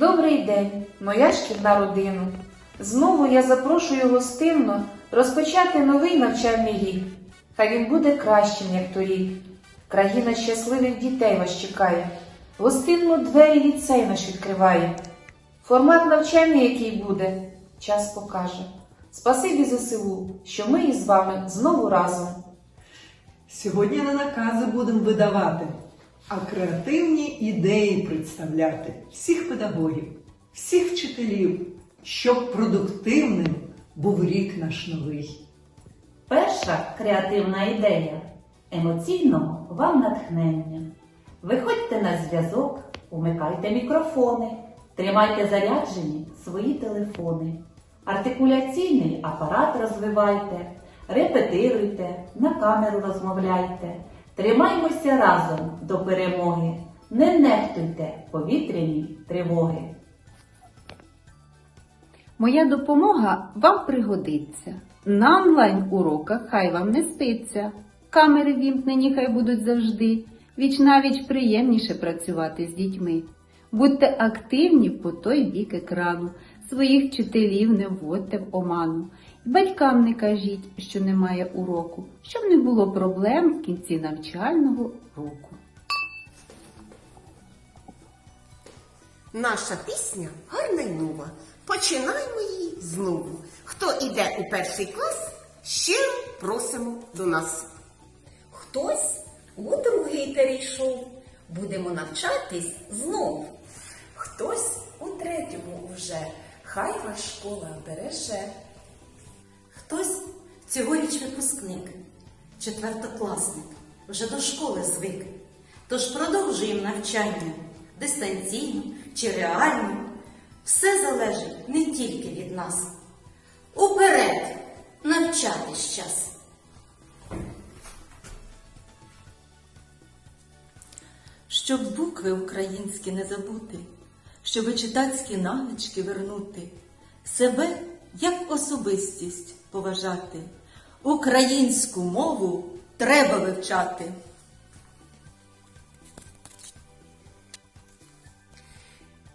Добрий день, моя шкільна родина. Знову я запрошую гостинно розпочати новий навчальний рік. Хай він буде кращим, як торік. Країна щасливих дітей вас чекає. Гостинно двері ліцей наш відкриває. Формат навчання, який буде, час покаже. Спасибі ЗСУ, що ми із вами знову разом. Сьогодні не накази будемо видавати, а креативні ідеї представляти всіх педагогів, всіх вчителів, щоб продуктивним був рік наш новий. Перша креативна ідея емоційного вам натхнення. Виходьте на зв'язок, умикайте мікрофони, тримайте заряджені свої телефони. Артикуляційний апарат розвивайте, репетируйте, на камеру розмовляйте. Тримаймося разом до перемоги. Не нехтуйте повітряні тривоги. Моя допомога вам пригодиться. На онлайн-уроках хай вам не спиться. Камери вімкнені хай будуть завжди. Віч навіч приємніше працювати з дітьми. Будьте активні по той бік екрану. Своїх вчителів не вводьте в оману. Батькам не кажіть, що немає уроку, щоб не було проблем в кінці навчального року. Наша пісня гарна й нова. Починаємо її знову. Хто іде у перший клас, щиро просимо до нас. Хтось у другий перейшов, будемо навчатись знов. Хтось у третьому вже, хай вас школа береже. Хтось цьогоріч випускник, четвертокласник, вже до школи звик. Тож продовжуємо навчання дистанційно чи реально. Все залежить не тільки від нас. Уперед навчатись час. Щоб букви українські не забути, щоб читацькі навички вернути, себе як особистість поважати, українську мову треба вивчати.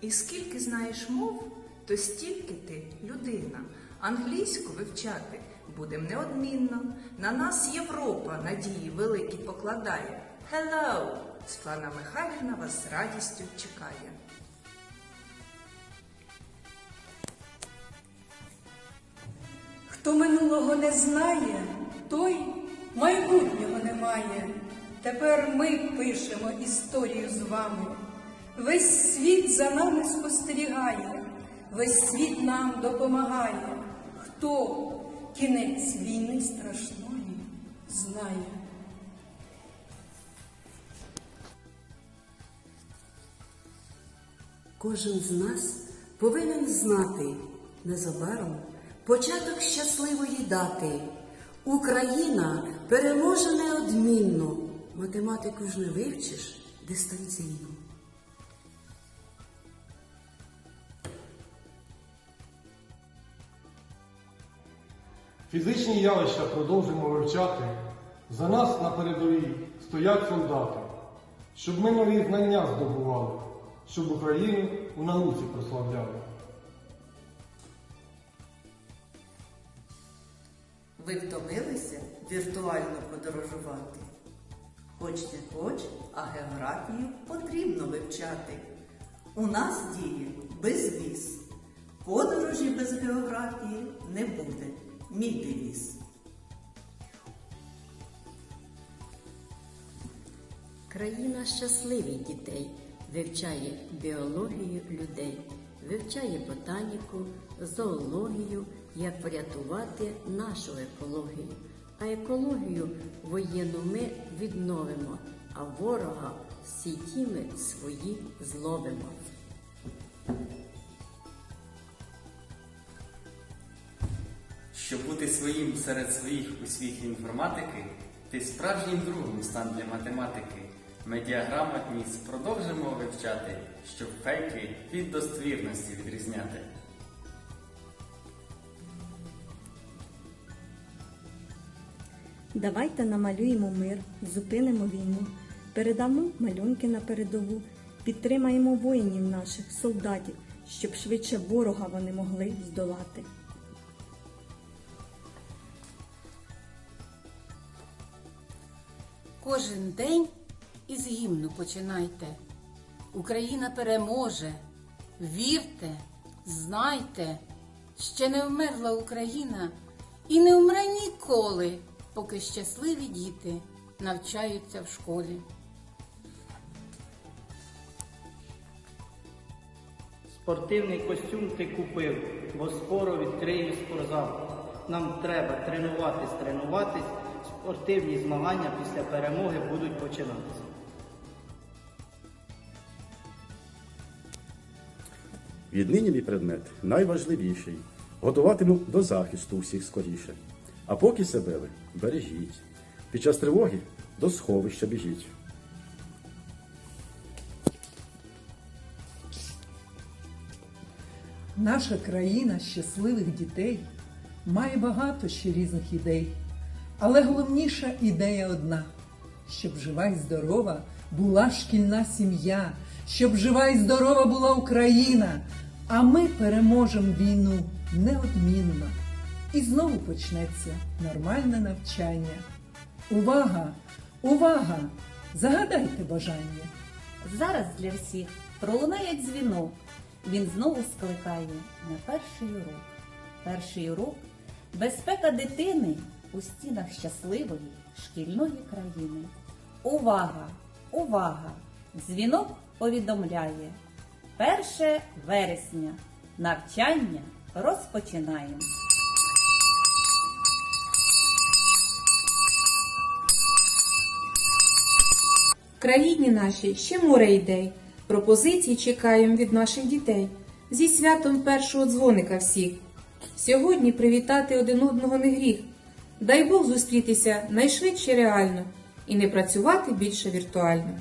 І скільки знаєш мов, то стільки ти людина. Англійську вивчати будем неодмінно. На нас Європа надії великі покладає. Hello! Світлана Михайлівна вас з радістю чекає. Хто минулого не знає, той майбутнього не має. Тепер ми пишемо історію з вами. Весь світ за нами спостерігає, весь світ нам допомагає. Хто кінець війни страшної знає. Кожен з нас повинен знати незабаром початок щасливої дати. Україна переможе неодмінно. Математику ж не вивчиш дистанційно. Фізичні явища продовжуємо вивчати. За нас на передовій стоять солдати, щоб ми нові знання здобували, щоб Україну у науці прославляли. Ви втомилися віртуально подорожувати? Хоч не хоч, а географію потрібно вивчати. У нас діє безвіз. Подорожі без географії не буде. Мій девіз. Країна щасливих дітей вивчає біологію людей, вивчає ботаніку, зоологію, як врятувати нашу екологію. А екологію воєнну ми відновимо, а ворога сіті ми свої зловимо. Щоб бути своїм серед своїх у світі інформатики, ти справжнім другом стан для математики. Медіаграмотність продовжимо вивчати, щоб фейки від достовірності відрізняти. Давайте намалюємо мир, зупинимо війну, передамо малюнки на передову, підтримаємо воїнів наших, солдатів, щоб швидше ворога вони могли здолати. Кожен день із гімну починайте. Україна переможе. Вірте, знайте, ще не вмерла Україна і не вмре ніколи, поки щасливі діти навчаються в школі. Спортивний костюм ти купив, бо скоро відкриє спортзал. Нам треба тренуватись, тренуватись. Спортивні змагання після перемоги будуть починатися. Віднині мій предмет найважливіший. Готуватиму до захисту усіх скоріше. А поки себе ви бережіть. Під час тривоги до сховища біжіть. Наша країна щасливих дітей має багато ще різних ідей. Але головніша ідея одна: щоб жива й здорова була шкільна сім'я, щоб жива й здорова була Україна, а ми переможемо війну неодмінно. І знову почнеться нормальне навчання. Увага! Увага! Загадайте бажання! Зараз для всіх пролунає дзвінок. Він знову скликає на перший урок. Перший урок безпека дитини у стінах щасливої шкільної країни. Увага! Увага! Дзвінок повідомляє. 1 вересня. Навчання розпочинаємо. Країні нашій ще море ідей. Пропозицій чекаємо від наших дітей. Зі святом першого дзвоника всіх. Сьогодні привітати один одного не гріх. Дай Бог зустрітися найшвидше реально і не працювати більше віртуально.